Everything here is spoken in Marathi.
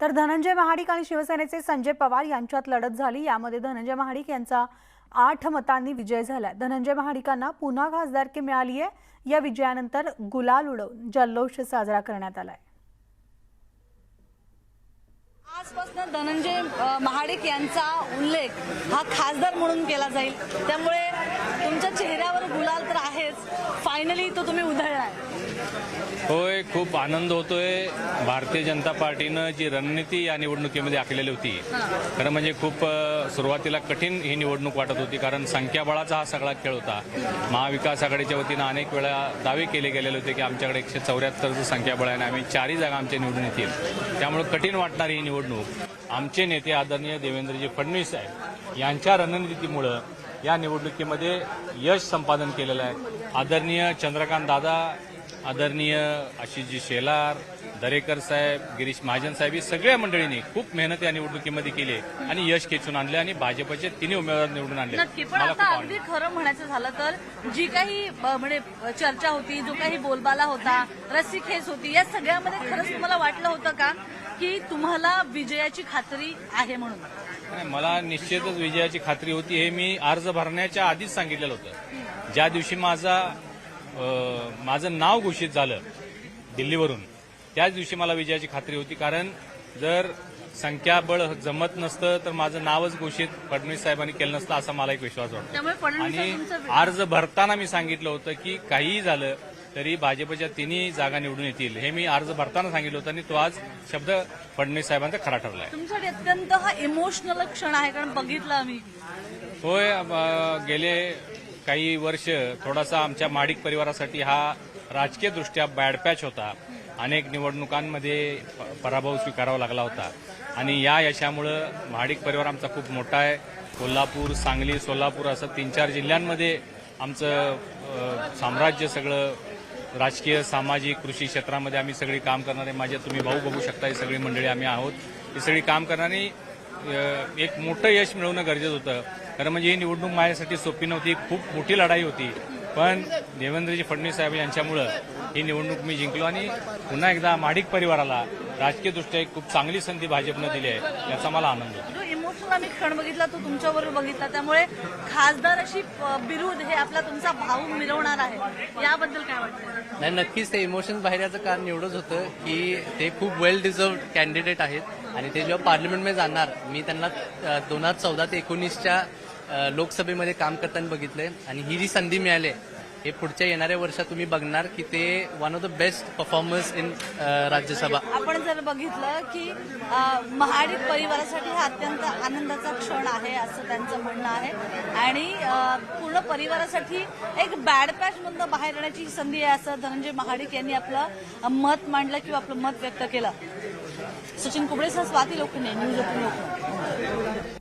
तर धनंजय महाडिक आणि शिवसेनेचे संजय पवार यांच्यात लढत झाली. यामध्ये धनंजय महाडिक यांचा आठ मतांनी विजय झाला धनंजय महाडिकांना पुन्हा खासदारकी मिळाली आहे या विजयानंतर गुलाल उडवून जल्लोष साजरा करण्यात आलाय. आजपासून धनंजय महाडिक यांचा उल्लेख हा खासदार म्हणून केला जाईल. त्यामुळे तुमच्या चेहऱ्यावर गुलाल तर आहेच. फायनली तो तुम्ही उधळलाय. होय खूप आनंद होतोय. भारतीय जनता पार्टीनं जी रणनीती या निवडणुकीमध्ये आखलेली होती खरं म्हणजे खूप सुरुवातीला कठीण ही निवडणूक वाटत होती कारण संख्याबळाचा हा सगळा खेळ होता. महाविकास आघाडीच्या वतीनं अनेक वेळा दावे केले गेलेले होते की आमच्याकडे एकशे चौऱ्याहत्तरचं संख्याबळ आहे आणि आम्ही चारही जागा आमच्या निवडून येतील त्यामुळे कठीण वाटणारी ही निवडणूक आमचे नेते आदरणीय देवेंद्रजी फडणवीस साहेब यांच्या रणनीतीमुळं या निवडणुकीमध्ये यश संपादन केलेलं आहे. आदरणीय चंद्रकांत दादा आदरणीय आशिषजी शेलार दरेकर साहेब गिरीश महाजन साहेब ही सगळ्या मंडळींनी खूप मेहनत या निवडणुकीमध्ये केली आणि यश खेचून आणले आणि भाजपचे तिन्ही उमेदवार निवडून आणले. नक्की पण मला आता खूप अगदी खरं म्हणायचं झालं तर जी काही अ, म्हणजे चर्चा होती जो काही बोलबाला होता रस्सीखेच होती या सगळ्यामध्ये खरंच तुम्हाला वाटलं होतं का की तुम्हाला विजयाची खात्री आहे म्हणून? नाही, मला निश्चितच विजयाची खात्री होती हे मी अर्ज भरण्याच्या आधीच सांगितलेलं होतं. ज्या दिवशी माझा माझं नाव घोषित झालं दिल्लीवरून. त्याच दिवशी मला विजयाची खात्री होती कारण जर संख्याबळ जमत नसतं तर माझं नावच घोषित फडणवीस साहेबांनी केलं नसतं असा मला एक विश्वास वाटतो. आणि अर्ज भरताना मी सांगितलं होतं की काहीही झालं तरी भाजपच्या तिन्ही जागा निवडून येतील हे मी अर्ज भरताना सांगितलं होतं आणि तो आज शब्द फडणवीस साहेबांचा खरा ठरला आहे तुमच्यासाठी अत्यंत हा इमोशनल क्षण आहे कारण बघितलं आम्ही. होय अ, गेले काही वर्ष थोडासा आमच्या माडिक परिवारासाठी हा राजकीय दृष्ट्या बॅड पॅच होता. अनेक निवडणुकांमध्ये प- पराभव स्वीकारावा लागला होता. आणि या यशामुळं महाडिक परिवार आमचा खूप मोठा आहे. कोल्हापूर सांगली सोलापूर असं तीन चार जिल्ह्यांमध्ये आमचं अ, साम्राज्य सगळं राजकीय सामाजिक कृषी क्षेत्रामध्ये आम्ही सगळी काम करणारे माझ्या तुम्ही भाऊ बघू शकता ही सगळी मंडळी आम्ही आहोत. ही सगळी काम करणारी एक मोठं यश मिळवणं गरजेचं होतं. कारण म्हणजे ही निवडणूक माझ्यासाठी सोपी नव्हती खूप मोठी लढाई होती. पण देवेंद्रजी फडणवीस साहेब यांच्यामुळं ही निवडणूक मी जिंकलो आणि पुन्हा एकदा माडिक परिवाराला राजकीयदृष्ट्या एक खूप चांगली संधी भाजपनं दिली आहे याचा मला आनंद होतो. सुद्धा मी क्षण बघितला तो तुमच्याबरोबर बघितला. त्यामुळे खासदार अशी बिरुद हे आपला तुमचा भाऊ मिरवणार आहे. याबद्दल काय वाटतं? नाही नक्कीच ते इमोशन बाहेर याचं कारण एवढंच होतं की ते खूप वेल डिझर्व कॅन्डिडेट आहेत. आणि ते जेव्हा पार्लमेंटमध्ये जाणार मी त्यांना दोन हजार चौदा ते एकोणीसच्या लोकसभेमध्ये काम करताना बघितलंय. आणि ही जी संधी मिळाली आहे, हे पुढच्या येणाऱ्या वर्षात तुम्ही बघणार की ते one of the best performance in Rajya Sabha. आपण जर बघितलं की महाडिक परिवारासाठी हा अत्यंत आनंदाचा क्षण आहे असं त्यांचं म्हणणं आहे. आणि पूर्ण परिवारासाठी एक बॅड पॅच मधनं बाहेर येण्याची संधी आहे असं धनंजय महाडिक यांनी आपलं मत मांडलं किंवा आपलं मत व्यक्त केलं. सचिन कुबडेसह स्वाती लोखंडे न्यूज एटीन